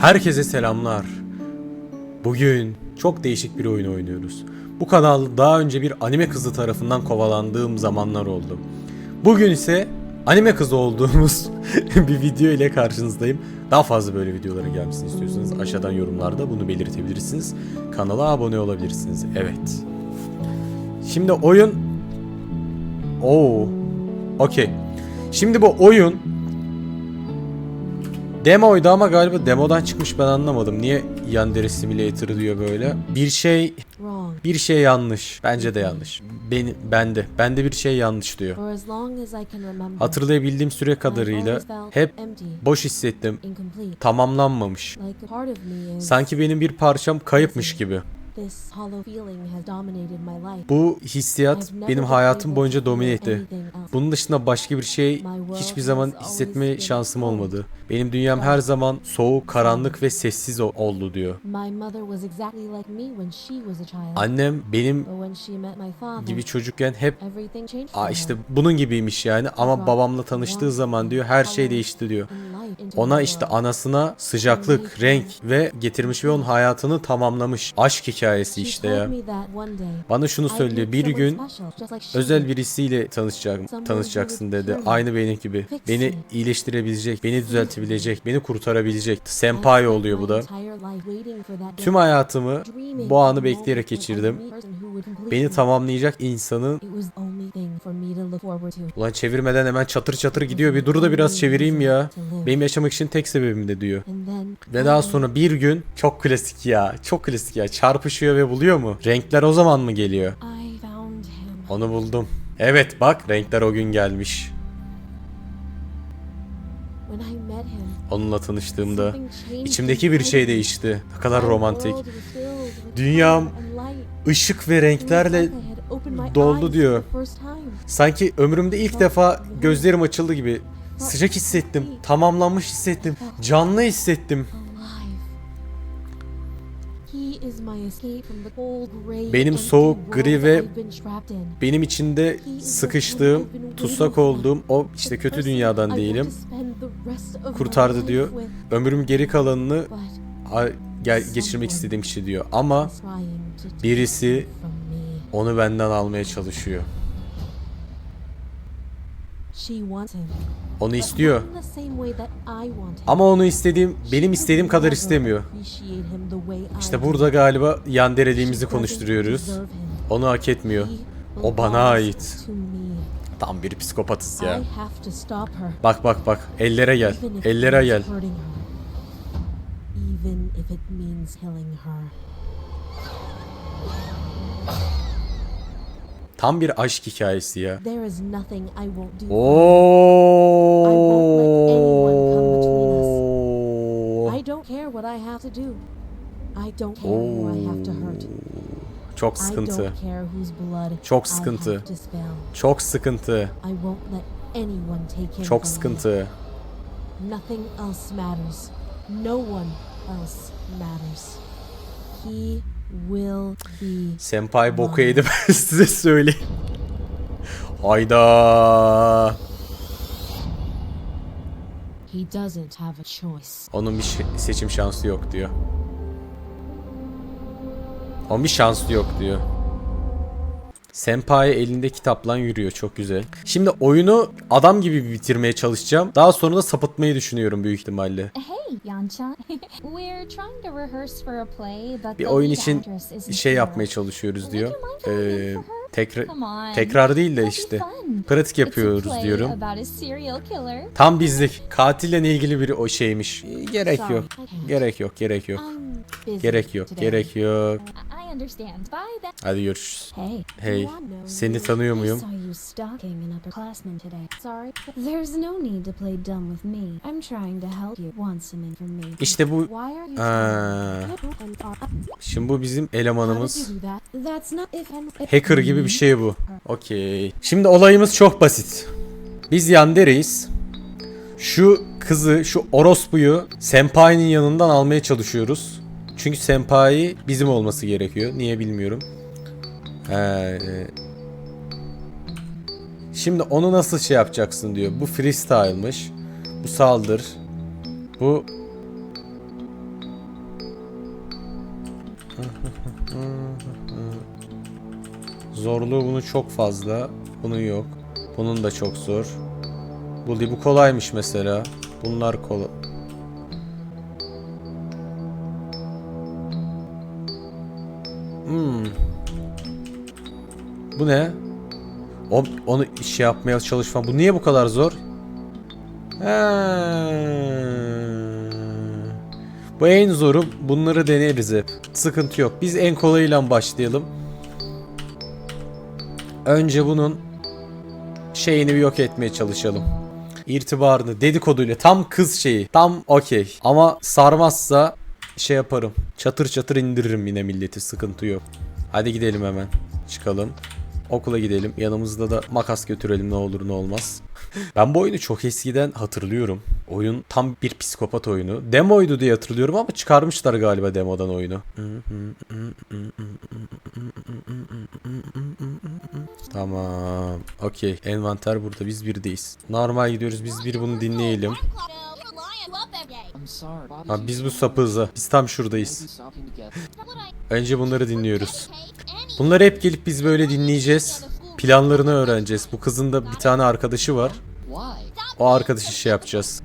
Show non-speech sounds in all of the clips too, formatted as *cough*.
Herkese selamlar. Bugün çok değişik bir oyun oynuyoruz. Bu kanal daha önce bir anime kızı tarafından kovalandığım zamanlar oldu. Bugün ise anime kızı olduğumuz *laughs* bir video ile karşınızdayım. Daha fazla böyle videoların gelmesini istiyorsanız aşağıdan yorumlarda bunu belirtebilirsiniz. Kanala abone olabilirsiniz. Evet. Şimdi oyun... Oo. Okey. Şimdi bu oyun Demoydu ama galiba demodan çıkmış ben anlamadım. Niye Yandere Simulator diyor böyle? Bir şey bir şey yanlış. Bence de yanlış. Beni bende. Bende bir şey yanlış diyor. Hatırlayabildiğim süre kadarıyla hep boş hissettim. Tamamlanmamış. Sanki benim bir parçam kayıpmış gibi. This hollow feeling has dominated my life. Bu hissiyat benim hayatım boyunca domine etti. Bunun dışında başka bir şey hiçbir zaman hissetme şansım olmadı. Benim dünyam her zaman soğuk, karanlık ve sessiz oldu diyor. My mother was exactly like me when she was a child. Annem benim gibi çocukken hep Aa işte bunun gibiymiş yani ama babamla tanıştığı zaman diyor her şey değişti diyor. Ona işte anasına sıcaklık, renk ve getirmiş ve onun hayatını tamamlamış. Aşk hikayesi She işte ya. Bana şunu söylüyor. Bir gün özel birisiyle tanışacak, tanışacaksın dedi. Aynı benim gibi. Beni iyileştirebilecek, beni düzeltebilecek, beni kurtarabilecek. Senpai oluyor bu da. Tüm hayatımı bu anı bekleyerek geçirdim. Beni tamamlayacak insanın Ulan çevirmeden hemen çatır çatır gidiyor. Bir dur da biraz çevireyim ya. Benim yaşamak için tek sebebim de diyor. Ve daha sonra bir gün çok klasik ya. Çok klasik ya. Çarpışıyor ve buluyor mu? Renkler o zaman mı geliyor? Onu buldum. Evet bak renkler o gün gelmiş. Onunla tanıştığımda içimdeki bir şey değişti. Ne kadar romantik. Dünyam ışık ve renklerle doldu diyor. Sanki ömrümde ilk defa gözlerim açıldı gibi. Sıcak hissettim, tamamlanmış hissettim, canlı hissettim. Benim soğuk, gri ve Benim içinde sıkıştığım, tutsak olduğum o işte kötü dünyadan değilim. Kurtardı diyor. Ömrüm geri kalanını geçirmek istediğim kişi diyor. Ama birisi onu benden almaya çalışıyor. Onu istiyor. Ama onu istediğim, benim istediğim kadar istemiyor. İşte burada galiba yandereliğimizi konuşturuyoruz. Onu hak etmiyor. O bana ait. Tam bir psikopatız ya. Bak bak bak. Ellere gel. Ellere gel. Tam bir aşk hikayesi ya. There is nothing I won't do. for Oo. I don't care what I have to do. I don't care who I have to hurt. Çok sıkıntı. Çok sıkıntı. Çok sıkıntı. Çok sıkıntı. Nothing else matters. No one else matters. He will be Senpai boku yedi *laughs* ben size söyleyeyim. Hayda. He doesn't have a choice. Onun bir seçim şansı yok diyor. Onun bir şansı yok diyor. Senpai elinde kitapla yürüyor çok güzel. Şimdi oyunu adam gibi bitirmeye çalışacağım. Daha sonra da sapıtmayı düşünüyorum büyük ihtimalle. Bir oyun için şey yapmaya çalışıyoruz diyor. Ee, tekrar tekrar değil de işte pratik yapıyoruz diyorum. Tam bizlik. Katille ilgili bir o şeymiş. Gerek yok. Gerek yok, gerek yok. Gerek yok, gerek yok. Hadi görüşürüz. Hey. Hey, seni tanıyor I muyum? saw you stalking an upperclassman today. Sorry. There's no need to play dumb with me. I'm trying to help you. Want some information? İşte bu Aa, şimdi bu bizim elemanımız. Hacker gibi bir şey bu. Okey. Şimdi olayımız çok basit. Biz Yandere'yiz. Şu kızı, şu orospuyu Senpai'nin yanından almaya çalışıyoruz. Çünkü Senpai bizim olması gerekiyor. Niye bilmiyorum. Ee, şimdi onu nasıl şey yapacaksın diyor. Bu freestyle'mış. Bu saldır. Bu... Zorluğu bunun çok fazla. Bunun yok. Bunun da çok zor. Bu, bu kolaymış mesela. Bunlar kolay. Bu ne? O, onu şey yapmaya çalışma. Bu niye bu kadar zor? Ha. Bu en zoru. Bunları deneriz hep. Sıkıntı yok. Biz en kolayıyla başlayalım. Önce bunun şeyini bir yok etmeye çalışalım. İrtibarını dedikoduyla tam kız şeyi. Tam okey. Ama sarmazsa şey yaparım. Çatır çatır indiririm yine milleti. Sıkıntı yok. Hadi gidelim hemen. Çıkalım. Okula gidelim. Yanımızda da makas götürelim ne olur ne olmaz. *laughs* ben bu oyunu çok eskiden hatırlıyorum. Oyun tam bir psikopat oyunu. Demoydu diye hatırlıyorum ama çıkarmışlar galiba demodan oyunu. Tamam. Okey. Envanter burada. Biz birdeyiz. Normal gidiyoruz. Biz bir bunu dinleyelim. Ha, biz bu ha. Biz tam şuradayız. Önce bunları dinliyoruz. Bunları hep gelip biz böyle dinleyeceğiz. Planlarını öğreneceğiz. Bu kızın da bir tane arkadaşı var. O arkadaşı şey yapacağız.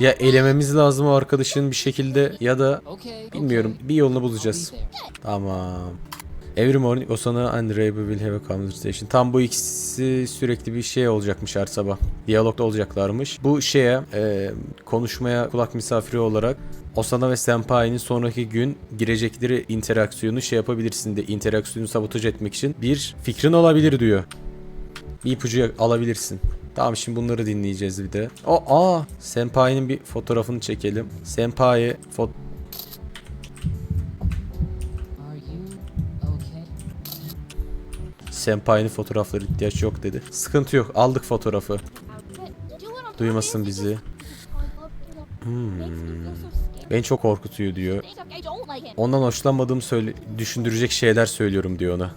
Ya elememiz lazım o arkadaşın bir şekilde ya da bilmiyorum bir yolunu bulacağız. Tamam. Every morning Osana and Raven will have a conversation. Tam bu ikisi sürekli bir şey olacakmış her sabah. Diyalogda olacaklarmış. Bu şeye e, konuşmaya kulak misafiri olarak Osana ve Senpai'nin sonraki gün girecekleri interaksiyonu şey yapabilirsin de interaksiyonu sabotaj etmek için bir fikrin olabilir diyor. Bir ipucu alabilirsin. Tamam şimdi bunları dinleyeceğiz bir de. O aa Senpai'nin bir fotoğrafını çekelim. Senpai fot Senpai'nin fotoğrafları ihtiyaç yok dedi. Sıkıntı yok. Aldık fotoğrafı. Duymasın bizi. Hmm. Beni çok korkutuyor diyor. Ondan hoşlanmadığımı söyle düşündürecek şeyler söylüyorum diyor ona.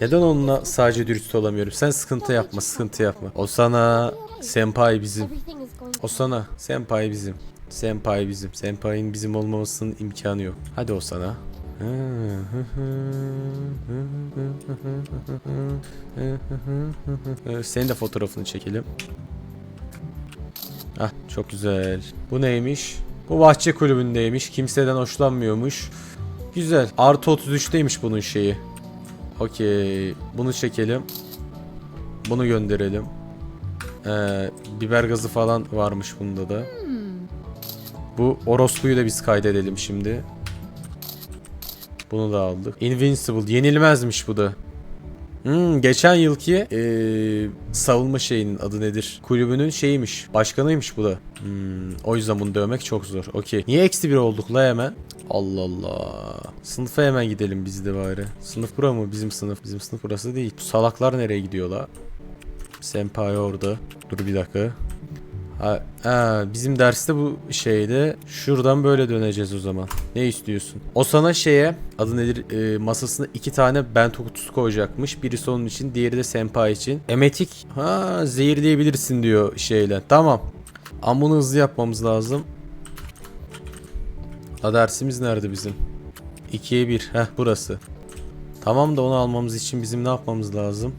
Neden onunla sadece dürüst olamıyorum? Sen sıkıntı yapma, sıkıntı yapma. O sana senpai bizim. O sana senpai bizim. Senpai bizim. Senpai'nin bizim olmamasının imkanı yok. Hadi o sana. Senin de fotoğrafını çekelim. Ah çok güzel. Bu neymiş? Bu bahçe kulübündeymiş. Kimseden hoşlanmıyormuş. Güzel. Artı 33'teymiş bunun şeyi. Okey. Bunu çekelim. Bunu gönderelim. Ee, biber gazı falan varmış bunda da. Bu orospuyu da biz kaydedelim şimdi. Bunu da aldık. Invincible. Yenilmezmiş bu da. Hmm, geçen yılki eee, savunma şeyinin adı nedir? Kulübünün şeyiymiş. Başkanıymış bu da. Hmm, o yüzden bunu dövmek çok zor. Okey. Niye eksi bir olduk la hemen? Allah Allah. Sınıfa hemen gidelim biz de bari. Sınıf bura mı? Bizim sınıf. Bizim sınıf burası değil. Bu salaklar nereye gidiyorlar? Senpai orada. Dur bir dakika. Ha, ha, bizim derste bu şeyde şuradan böyle döneceğiz o zaman. Ne istiyorsun? O sana şeye adı nedir e, masasına iki tane bento kutusu koyacakmış. Birisi onun için diğeri de senpai için. Emetik ha zehirleyebilirsin diyor şeyle. Tamam. Ama bunu hızlı yapmamız lazım. Ha dersimiz nerede bizim? 2'ye 1. Heh burası. Tamam da onu almamız için bizim ne yapmamız lazım?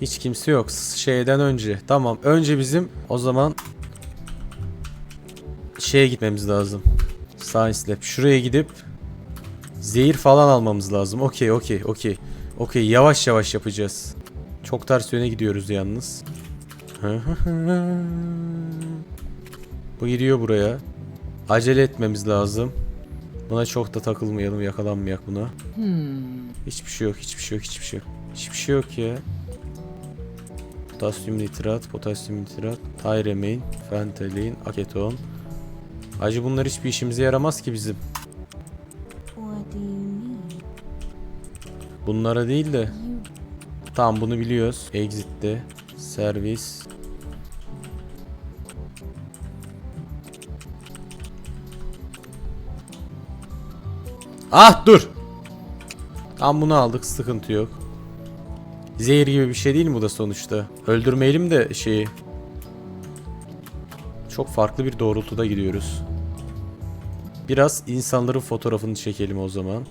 Hiç kimse yok. Şeyden önce. Tamam. Önce bizim o zaman şeye gitmemiz lazım. Science Lab. Şuraya gidip zehir falan almamız lazım. Okey, okey, okey. Okey, yavaş yavaş yapacağız. Çok ters yöne gidiyoruz yalnız. Bu gidiyor buraya. Acele etmemiz lazım. Buna çok da takılmayalım, yakalanmayak buna. Hiçbir şey yok, hiçbir şey yok, hiçbir şey yok. Hiçbir şey yok ya. Potasyum nitrat, potasyum nitrat, tyremin, fentalin, aketon. Acı bunlar hiçbir işimize yaramaz ki bizim. Bunlara değil de. Tamam bunu biliyoruz. Exit'te. Servis. Ah dur. Tam bunu aldık sıkıntı yok. Zehir gibi bir şey değil mi bu da sonuçta? Öldürmeyelim de şeyi. Çok farklı bir doğrultuda gidiyoruz. Biraz insanların fotoğrafını çekelim o zaman.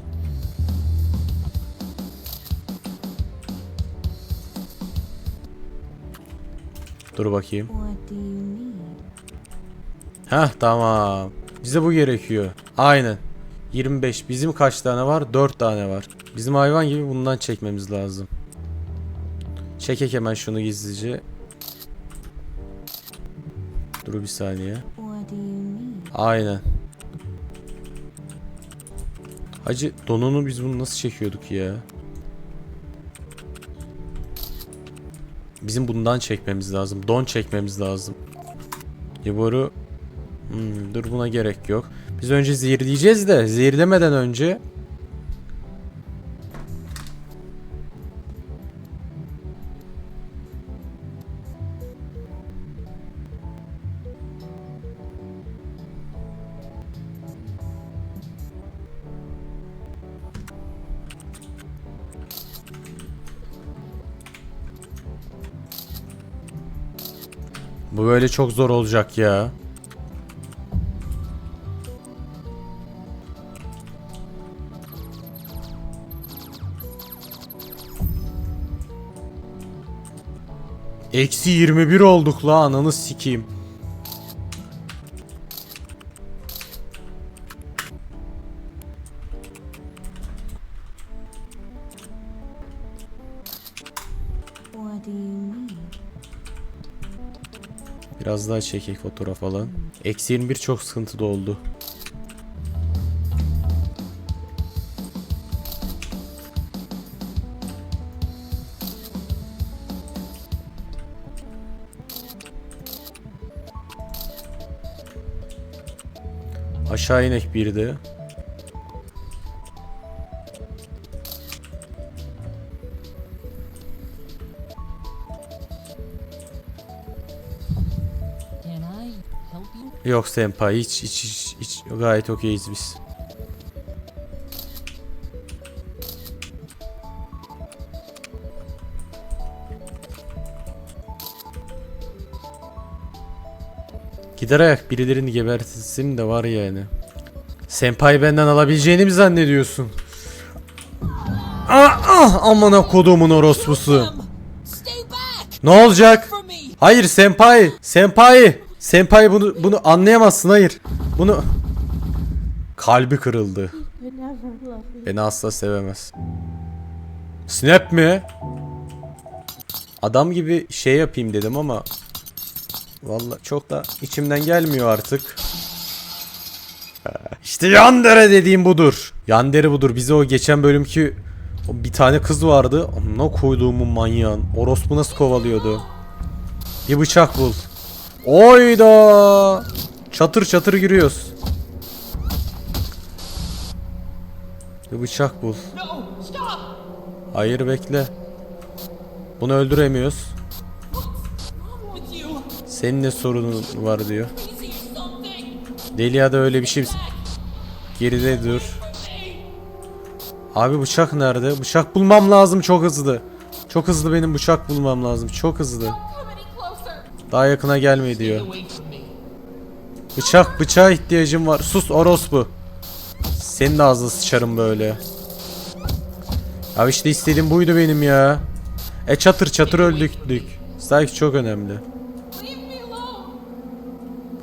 Dur bakayım. Heh tamam. Bize bu gerekiyor. Aynen. 25. Bizim kaç tane var? 4 tane var. Bizim hayvan gibi bundan çekmemiz lazım. Çekek hemen şunu gizlice. Dur bir saniye. Aynen. Hacı donunu biz bunu nasıl çekiyorduk ya? Bizim bundan çekmemiz lazım. Don çekmemiz lazım. Yaboru hmm, dur buna gerek yok. Biz önce zehirleyeceğiz de zehirlemeden önce böyle çok zor olacak ya. Eksi 21 olduk la ananı sikeyim. Biraz daha çekek fotoğraf alan. Eksi 21 çok sıkıntıda oldu. Aşağı inek bir de. Yok senpai hiç hiç hiç, hiç gayet okeyiz biz. Gider ayak birilerini gebertsin de var yani. Senpai benden alabileceğini mi zannediyorsun? Ah, ah amına kodumun orospusu. Ne olacak? Hayır senpai. Senpai. Senpai bunu bunu anlayamazsın hayır. Bunu kalbi kırıldı. Beni asla sevemez. Snap mi? Adam gibi şey yapayım dedim ama Vallahi çok da içimden gelmiyor artık. *laughs* İşte Yandere dediğim budur. Yandere budur. Bize o geçen bölümki o bir tane kız vardı. Ne koyduğumun manyağın. Orospu nasıl kovalıyordu? Bir bıçak bul. Oyda. Çatır çatır giriyoruz. Bir bıçak bul. Hayır bekle. Bunu öldüremiyoruz. Senin ne sorunun var diyor. Deli ya da öyle bir şey. Geride dur. Abi bıçak nerede? Bıçak bulmam lazım çok hızlı. Çok hızlı benim bıçak bulmam lazım. Çok hızlı. Daha yakına gelme diyor. Bıçak bıçağa ihtiyacım var. Sus orospu. Senin de ağzına sıçarım böyle. Ya işte istediğim buydu benim ya. E çatır çatır öldüktük. Sanki çok önemli.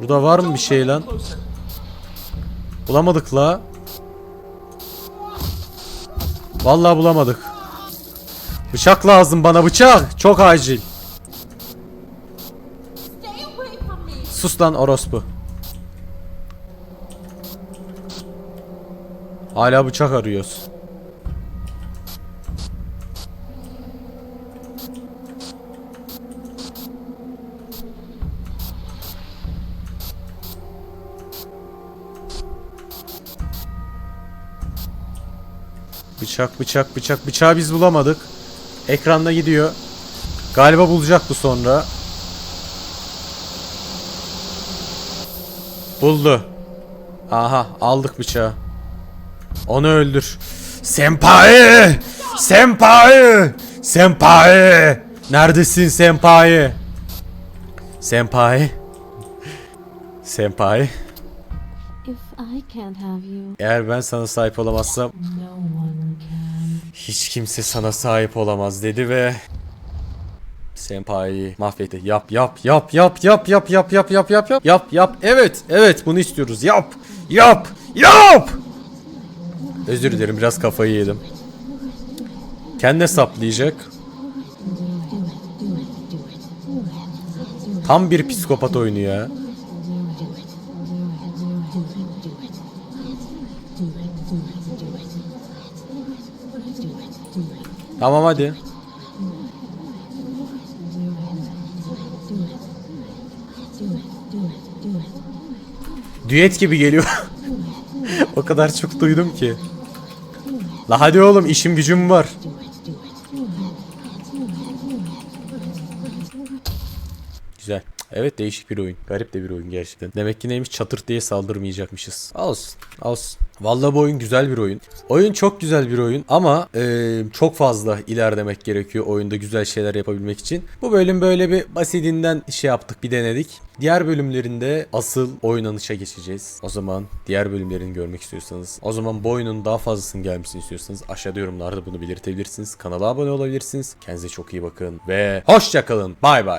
Burada var mı bir şey lan? Bulamadık la. Vallahi bulamadık. Bıçak lazım bana bıçak. Çok acil. Sus lan orospu. Hala bıçak arıyoruz. Bıçak bıçak bıçak bıçağı biz bulamadık. Ekranda gidiyor. Galiba bulacak bu sonra. Buldu. Aha aldık bıçağı. Onu öldür. Senpai! Senpai! Senpai! Neredesin senpai? Senpai? Senpai? Eğer ben sana sahip olamazsam hiç kimse sana sahip olamaz dedi ve Senpai mahvetti. Yap yap yap yap yap yap yap yap yap yap yap yap yap. Evet evet bunu istiyoruz. Yap yap yap. Özür dilerim biraz kafayı yedim. Kendine saplayacak. Tam bir psikopat oyunu ya. Tamam hadi. Düet gibi geliyor. *laughs* o kadar çok duydum ki. La hadi oğlum işim gücüm var. Güzel. Evet değişik bir oyun. Garip de bir oyun gerçekten. Demek ki neymiş çatırt diye saldırmayacakmışız. Olsun. Olsun. Vallahi bu oyun güzel bir oyun. Oyun çok güzel bir oyun ama eee, çok fazla ilerlemek gerekiyor oyunda güzel şeyler yapabilmek için. Bu bölüm böyle bir basitinden şey yaptık bir denedik. Diğer bölümlerinde asıl oynanışa geçeceğiz. O zaman diğer bölümlerini görmek istiyorsanız, o zaman bu oyunun daha fazlasının gelmesini istiyorsanız aşağıda yorumlarda bunu belirtebilirsiniz. Kanala abone olabilirsiniz. Kendinize çok iyi bakın ve hoşça kalın. Bay bay.